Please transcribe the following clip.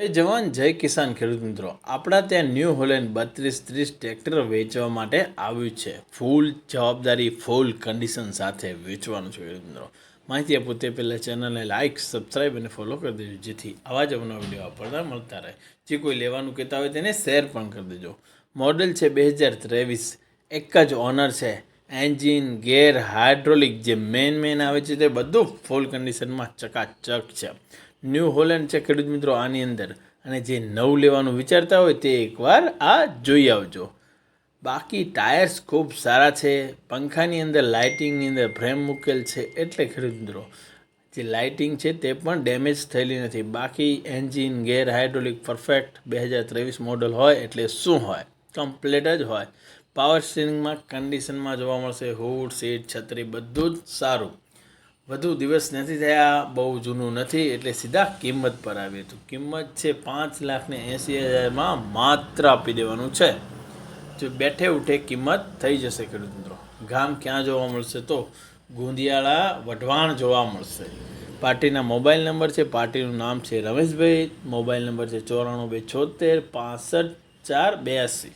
જય જવાન જય કિસાન ખેડૂત મિત્રો, આપણા ત્યાં ન્યૂ હોલેન્ડ બત્રીસ ત્રીસ ટ્રેક્ટર વેચવા માટે આવ્યું છે. ફૂલ જવાબદારી, ફૂલ કન્ડિશન સાથે વેચવાનું છે ખેડૂત મિત્રો. માહિતી આપો તે પહેલાં ચેનલને લાઇક સબસ્ક્રાઈબ અને ફોલો કરી દેજો, જેથી આવા જ અવનવા વીડિયો આપણને મળતા રહે. જે કોઈ લેવાનું કહેતા હોય તેને શેર પણ કરી દેજો. મોડેલ છે બે હજાર ત્રેવીસ, એક જ ઓનર છે. એન્જિન, ગેર હાઇડ્રોલિક જે મેન મેન આવે છે તે બધું ફૂલ કન્ડિશનમાં ચકાચક છે. ન્યૂ હોલેન્ડ છે ખેડૂત મિત્રો આની અંદર. અને જે નવું લેવાનું વિચારતા હોય તે એકવાર આ જોઈ આવજો. બાકી ટાયર્સ ખૂબ સારા છે. પંખાની અંદર લાઇટિંગની અંદર ફ્રેમ મૂકેલ છે એટલે ખેડૂત મિત્રો, જે લાઇટિંગ છે તે પણ ડેમેજ થયેલી નથી. બાકી એન્જિન, ગેર હાઇડ્રોલિક પરફેક્ટ બે હજાર ત્રેવીસ મોડલ હોય એટલે શું હોય? કમ્પ્લેટ જ હોય. પાવર સ્ટીરિંગમાં કન્ડિશનમાં જોવા મળશે હુડ સીટ છત્રી, બધું જ સારું. વધુ દિવસ નથી થયા, બહુ જૂનું નથી, એટલે સીધા કિંમત પર આવીએ તો કિંમત છે પાંચ લાખને એંસી હજારમાં માત્ર આપી દેવાનું છે. જો બેઠે ઉઠે કિંમત થઈ જશે ખેડૂત મિત્રો. ગામ ક્યાં જોવા મળશે તો ગુંદિયાળા, વઢવાણ જોવા મળશે. પાર્ટીના મોબાઈલ નંબર છે, પાર્ટીનું નામ છે રમેશભાઈ, મોબાઈલ નંબર છે ચોરાણું બે છોતેર, પાસઠ ચાર બ્યાસી.